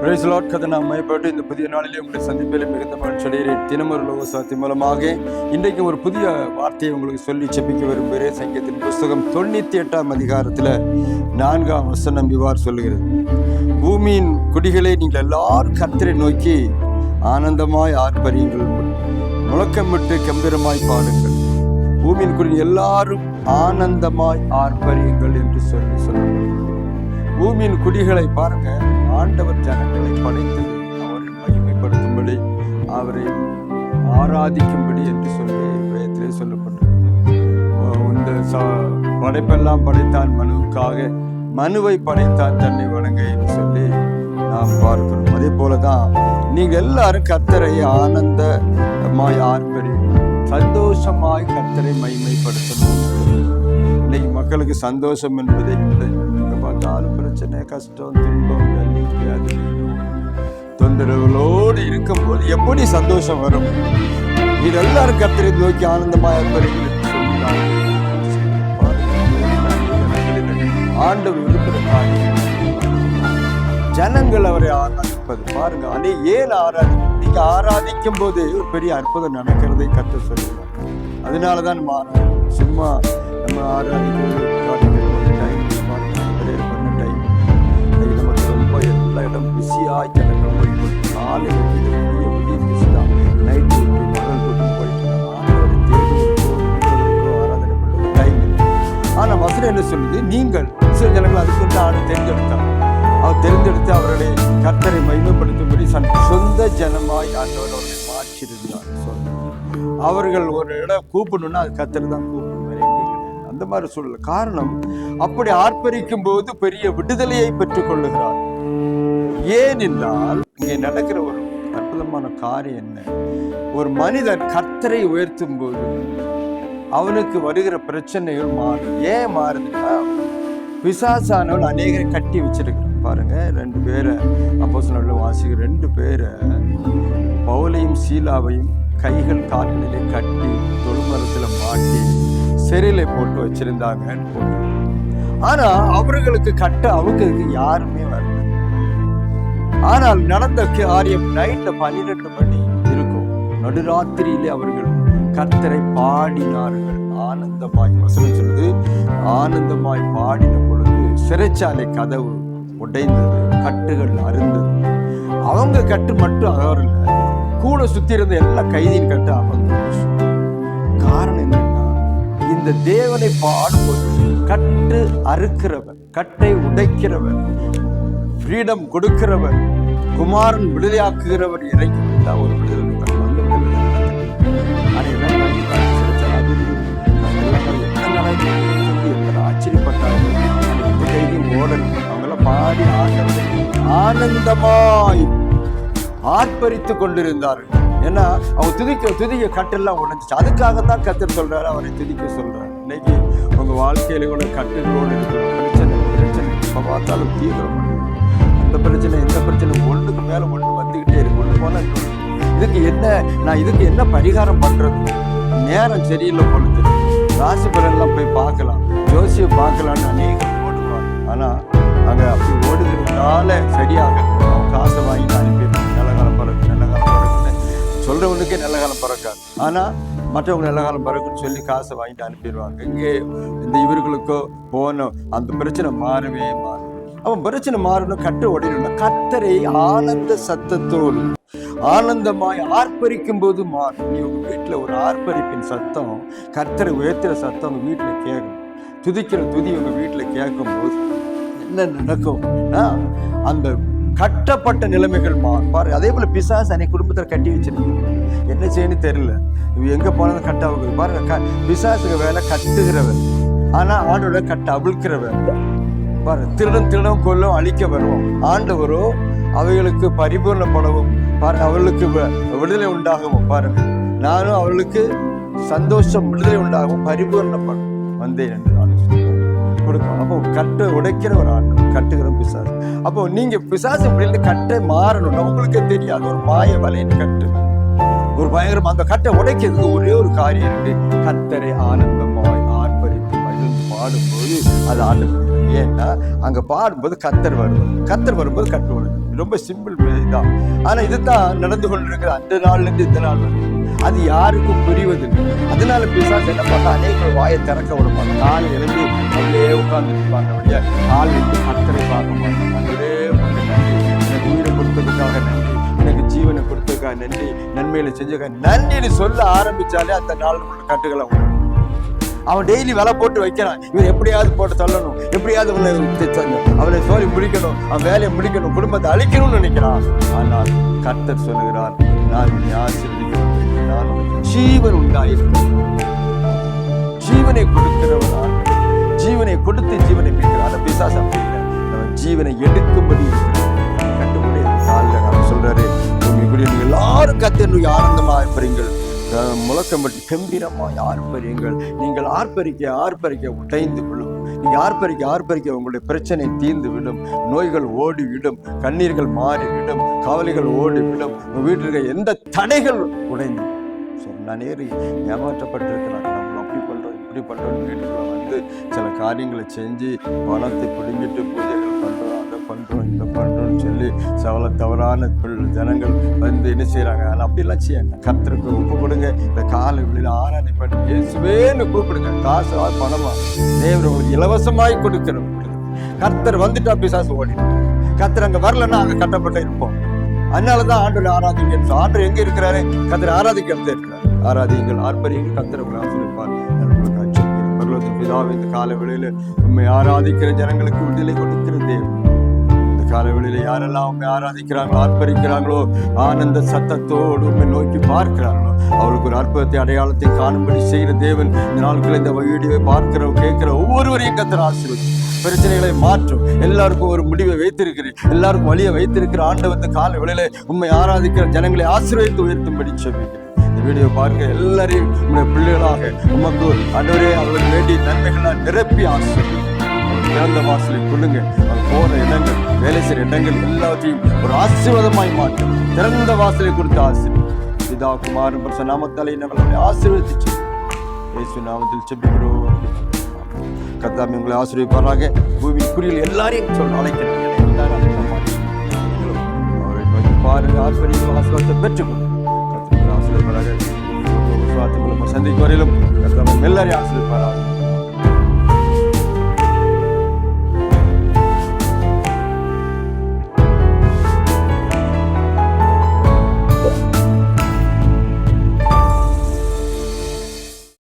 Price Lord கதை நான் மைப்பட்டு இந்த புதிய நாளிலே உங்களை சந்திப்பில் மிகுந்த மகிழ்ச்சியடைகிறேன் தினமொரு லோகசாத்தி மூலமாக இன்றைக்கு ஒரு புதிய வார்த்தையை உங்களுக்கு சொல்லி செப்பிக்க விரும்புகிறேன். சங்கத்தின் புஸ்தகம் தொண்ணூற்றி எட்டாம் அதிகாரத்தில் நான்காம் வசனம் இவ்வாறு சொல்லுகிறது. பூமியின் குடிகளை நீங்கள் எல்லாரும் கத்திரை நோக்கி ஆனந்தமாய் ஆர்ப்பரியுங்கள். முழக்கமிட்டு கம்பீரமாய் பாடுங்கள். பூமியின் குடி எல்லாரும் ஆனந்தமாய் ஆர்ப்பரியுங்கள் என்று சொல்லி சொல்லுங்கள் பூமியின் குடிகளை பாருங்க. ஆண்டவர் ஜனங்களை படைத்து அவரை மகிமைப்படுத்தும்படி அவரை ஆராதிக்கும்படி என்று சொல்லி வேதத்திலே சொல்லப்பட்டிருக்கிறது. இந்த படைப்பெல்லாம் படைத்தான் மனுவுக்காக மனுவை படைத்தான் தன்னை வணங்க என்று சொல்லி நாம் பார்க்கிறோம். அதே போலதான் நீங்கள் எல்லாரும் கத்தரை ஆனந்தமாய் ஆர்ப்பரி சந்தோஷமாய் கத்தரை மகிமைப்படுத்தணும். இன்னைக்கு மக்களுக்கு சந்தோஷம் என்பதே இல்லை. எங்க கஷ்டம் துன்பம் வலி, தொந்தரவுகளோடு இருக்கும்போது எப்படி சந்தோஷம் வரும்? இதெல்லாம் கத்திரி நோக்கி ஆனந்தமாக இருப்பீர்கள் ஆண்டவர் ஜனங்கள் அவரை ஆராதிப்பது. பாருங்க அனே ஏன் ஆராதிக்கும் நீங்க ஆராதிக்கும் போது ஒரு பெரிய அற்புதம் நடக்கிறதை கற்று சொல்லுவாங்க அதனால தான் நம்ம ஆராதிக்கிறோம். சும்மா நம்ம ஆராதிக்கிறது சில அதுக்குண்டான தேர்ந்தெடுத்தார் அவர் தேர்ந்தெடுத்து அவர்களை கர்த்தரை மகிமைப்படுத்தும்படி சொந்த ஜனமாய் ஆண்டவர் அவர்களை மாற்றிருந்தார் அவர்கள் ஒரு இடம் கூப்பிடணும்னா அது கத்தர் தான் கூப்பிடுவார் அந்த மாதிரி சொல்லல காரணம் அப்படி ஆர்ப்பரிக்கும் போது பெரிய விடுதலையை பெற்றுக் கொள்ளுகிறார் ஏன் என்றால் இங்கே நடக்கிற ஒரு அற்புதமான காரியம் என்ன? ஒரு மனிதன் கர்த்தரை உயர்த்தும் போது அவனுக்கு வருகிற பிரச்சனைகள் மாறும். ஏன் மாறுதுன்னா பிசாசானவள் அநேகரை கட்டி வச்சிருக்கிறான் பாருங்க ரெண்டு பேரை அப்போ வாசிக்கிற ரெண்டு பேரை பவுலையும் சீலாவையும் கைகள் கால்களிலே கட்டி தொழுமரத்தில் மாட்டி சிறையில போட்டு வச்சிருந்தாங்க ஆனால் அவர்களுக்கு கட்ட அவங்களுக்கு யாருமே வரல. ஆனால் நடந்த காரியம் நைட்டில் பன்னிரெண்டு மணி இருக்கும். நடுராத்திரியிலே அவர்கள் கர்த்தரை பாடினார்கள். ஆனந்தமாய் வசனம் சொல்லுது. ஆனந்தமாய் பாடின சிறைச்சாலை கதவு உடைந்தது கட்டுகள் அருந்தது. அவங்க கட்டு மட்டும் அகரல கூட சுத்தி இருந்த எல்லா கைதியின் கட்டு அமர்ந்து காரணம் என்னன்னா இந்த தேவனை பாடும்போது கட்டு அறுக்கிறவர் கட்டை உடைக்கிறவர் ஃப்ரீடம் கொடுக்கிறவர் குமாரன் விடுதலையாக்குகிறவர் இறங்கி வந்தால் ஒரு விடுதலை உண்டாகும். பாடி ஆண்டவரை ஆனந்தமாய் ஆர்ப்பரித்து கொண்டிருந்தார்கள். ஏன்னா அவங்க துதிக்க துதிக்க கட்டெல்லாம் உடைஞ்சிச்சு. அதுக்காக தான் கத்தர் சொல்றாரு அவரை துதிக்க சொல்றாரு. இன்னைக்கு உங்க வாழ்க்கையில கூட கட்டுகளோடு இருக்கிற பிரச்சனை பிரச்சனை எப்ப பார்த்தாலும் தீவிரம் அந்த பிரச்சனை இந்த பிரச்சனை ஒண்ணுக்கு மேல ஒண்ணு வந்துகிட்டே இருக்கு. ஒண்ணு போல இதுக்கு என்ன நான் இதுக்கு என்ன பரிகாரம் பண்றது? நேரம் சரியில்லை பொழுது ராசி பலன்லாம் போய் பார்க்கலாம். ஜோசியை பார்க்கலாம்னு அநேகம் போட்டுருவாங்க ஆனா அங்க அப்படி ஓடுகிறதுனால சரியாக காசை வாங்கி அனுப்பிடுறோம் நல்ல காலம் பிறகு நல்ல காலம் பிறகுன்னு சொல்கிறவனுக்கே நல்ல காலம் பிறக்காது. ஆனா மற்றவங்க நல்ல காலம் பிறகுன்னு சொல்லி காசை வாங்கிட்டு அனுப்பிடுவாங்க. இங்கே இந்த இவர்களுக்கோ போனோம் அந்த பிரச்சனை மாறவே மாறும். அவன் பிரச்சனை மாறணும் கட்டு உடையணும் கத்தரை ஆனந்த சத்தத்தோடு ஆனந்தமாய் ஆர்ப்பரிக்கும் போது மாறும். நீ உங்கள் வீட்டில் ஒரு ஆர்ப்பரிப்பின் சத்தம் கத்தரை உயர்த்துற சத்தம் உங்கள் வீட்டில் கேட்கும். துதிக்கிற துதி உங்கள் வீட்டில் கேட்கும் போது என்ன நடக்கும்? ஆ, அந்த கட்டப்பட்ட நிலைமைகள் பாரு அதே போல பிசாசு அன்னைக்கு குடும்பத்தில் கட்டி வச்சிருக்கு என்ன செய்யணும் தெரியல. இவ எங்க போனாலும் கட்ட ஆகுது பாருங்க க- பிசாசுக்கு வேலை கட்டுகிறவன் ஆனா ஆண்டோட கட்ட அவிழ்க்கிறவன். பாரு திருடம் திருடம் கொல்லும் அழிக்க வருவோம். ஆண்டவரோ அவைகளுக்கு பரிபூர்ணப்படவும் பாரு அவளுக்கு விடுதலை உண்டாகவும் பாருங்க நானும் அவளுக்கு சந்தோஷம் விடுதலை உண்டாகவும் பரிபூர்ணப்படும். வந்தேன் என்று நான் கொடுக்கும் அப்போ கட்டை உடைக்கிற ஒரு ஆட்டம் கட்டுகிற பிசாசு. அப்போ நீங்க பிசாசு இப்படின்னு கட்டை மாறணும்னா உங்களுக்கே தெரியாது. ஒரு மாய வலையின் கட்டு. ஒரு பயங்கரம் அந்த கட்டை உடைக்கிறதுக்கு ஒரே ஒரு காரியம் இருக்கு. கத்தரை ஆனந்தமாய் ஆர்ப்பரித்து மகிழ்ந்து பாடும்போது அது ஆண்டு ஏன்னா அங்க பாடும்போது கத்தர் வருவது கத்தர் வரும்போது கட்டு கட்டுவது ரொம்ப சிம்பிள் தான் ஆனா இதுதான் நடந்து கொண்டிருக்கிற அந்த நாள்ல இருந்து இந்த நாள் வரைக்கும். அது யாருக்கும் புரிவதில்லை. அதனால பிசாசு என்ன பண்ணா அநேக வாயை திறக்க விடுவாங்க காலை எழுந்து அப்படியே உட்கார்ந்து இருப்பாங்க அப்படியே கால் எழுந்து கத்தரை பார்க்க மாட்டேன் எனக்கு உயிரை கொடுத்ததுக்காக நன்றி. எனக்கு ஜீவனை கொடுத்ததுக்காக நன்றி. நன்மையில செஞ்சதுக்காக நன்றின்னு சொல்ல ஆரம்பிச்சாலே அந்த நாள் உள்ள கட்டுகளை உண்டு. அவன் டெய்லி விலை போட்டு வைக்கிறான். இவன் எப்படியாவது போட்டு தள்ளணும். எப்படியாவது உன்னை அவனை சோழி முடிக்கணும். அவன் வேலையை முடிக்கணும். குடும்பத்தை அழிக்கணும்னு நினைக்கிறான். ஆனால் கர்த்தர் சொல்லுகிறார் நான் உன்னை ஆசீர்வதிக்கிறேன். நான் ஜீவன் உண்டாயிருக்கிறேன். ஜீவனை கொடுக்கிறவன் ஜீவனை எடுக்கும்படி இருக்கிறான் கண்டுபிடி காலில் சொல்றாரு. இப்படி எல்லாரும் கத்தனு ஆனந்தமா இருப்பீங்கள் அஹ் முழக்கம்பட்டு ஆர்ப்பரியுங்கள். நீங்கள் ஆர்ப்பரிக்க ஆர்ப்பரிக்க உடைந்து விடும். நீங்க ஆர்ப்பரிக்க ஆர்ப்பரிக்க உங்களுடைய பிரச்சனை தீர்ந்து விடும். நோய்கள் ஓடிவிடும். கண்ணீர்கள் மாறிவிடும். கவலைகள் ஓடி விடும் வீட்டிற்கு வீட்டில் எந்த தடைகள் உடைந்து சொன்ன ஸோ நிறைய ஏமாற்றப்பட்டிருக்கிறாங்க நம்ம அப்படி பண்ணுறோம் இப்படி பண்ணுறோம் வீட்டுக்குள்ள வந்து சில காரியங்களை செஞ்சு பணத்தை பிடுங்கிட்டு பூஜைகள் பண்ணுறோம் அதை பண்ணுறோம் இதை பண்ணுறோம்னு சொல்லி சவல தவறான ஜனங்கள் வந்து என்ன செய்கிறாங்க ஆனால் அப்படிலாம் செய்யாங்க கத்திரக்கு ஒப்பு கொடுங்க. இந்த காலை வெளியில் ஆராதனை பண்ணி இயேசுவேன்னு கூப்பிடுங்க. காசு பணமாக தேவர் உங்களுக்கு இலவசமாய் கொடுக்கிறோம் கர்த்தர் வந்துட்டா பிசாசு ஓடிடும். கர்த்தர் அங்கே வரலன்னா அங்கே கட்டப்பட்டு இருப்போம். அதனால தான் ஆண்டோட ஆராதிங்க. ஆண்டு எங்கே இருக்கிறாரு? கத்தர் ஆராதிக்கிறது இருக்கிறார். ஆராதிங்கள் ஆர்ப்பரியங்கள் கத்திர பிதாவே இந்த கால வேளையில உண்மை ஆராதிக்கிற ஜனங்களுக்கு விடுதலை கொடுத்திருந்தேன். இந்த கால யாரெல்லாம் உண்மை ஆராதிக்கிறாங்களோ ஆர்ப்பரிக்கிறாங்களோ ஆனந்த சத்தத்தோடு உண்மை நோக்கி பார்க்கிறாங்களோ அவளுக்கு ஒரு அற்புதத்தை அடையாளத்தை காணும்படி செய்கிற தேவன் இந்த நாட்களில் இந்த வீடியோவை பார்க்கிற கேட்கிற ஒவ்வொருவரையும் கத்தர் ஆசீர்வதி பிரச்சனைகளை மாற்றும். எல்லாருக்கும் ஒரு முடிவை வைத்திருக்கிறேன் எல்லாருக்கும் வழியை வைத்திருக்கிற ஆண்டவத்தை கால வேளையில உண்மை ஆராதிக்கிற ஜனங்களை ஆசீர்வதித்து உயர்த்தும்படி சொல்லிக்கிறேன் வீடியோ பார்க்க எல்லாரையும் உங்களுடைய பிள்ளைகளாக நமக்கு அன்றவரே அவர்களுக்கு வேண்டிய நன்மைகளாக நிரப்பி ஆசிரியர் திறந்த வாசலை கொள்ளுங்க. அவர் போற இடங்கள் வேலை செய்கிற இடங்கள் எல்லாத்தையும் ஒரு ஆசீர்வாதமாய் மாற்றும். திறந்த வாசலை கொடுத்த ஆசிரியர் பிதா குமாரன் பிரச நாமத்தாலே நம்மளை ஆசீர்வதிச்சு இயேசு நாமத்தில் செப்பிக்கிறோம் கத்தாமி உங்களை ஆசீர்வதிப்பாராக. பூமி குறியில் எல்லாரையும் சொல்ல அழைக்கிறேன். எல்லாரும் அவரை நோக்கி பாருங்கள். ஆசிரியர்கள் ஆசீர்வாதத்தை பெற்றுக்கொள்ளும் கர்த்தர் உங்களை சந்திக்கும் வரையிலும் எல்லாரையும்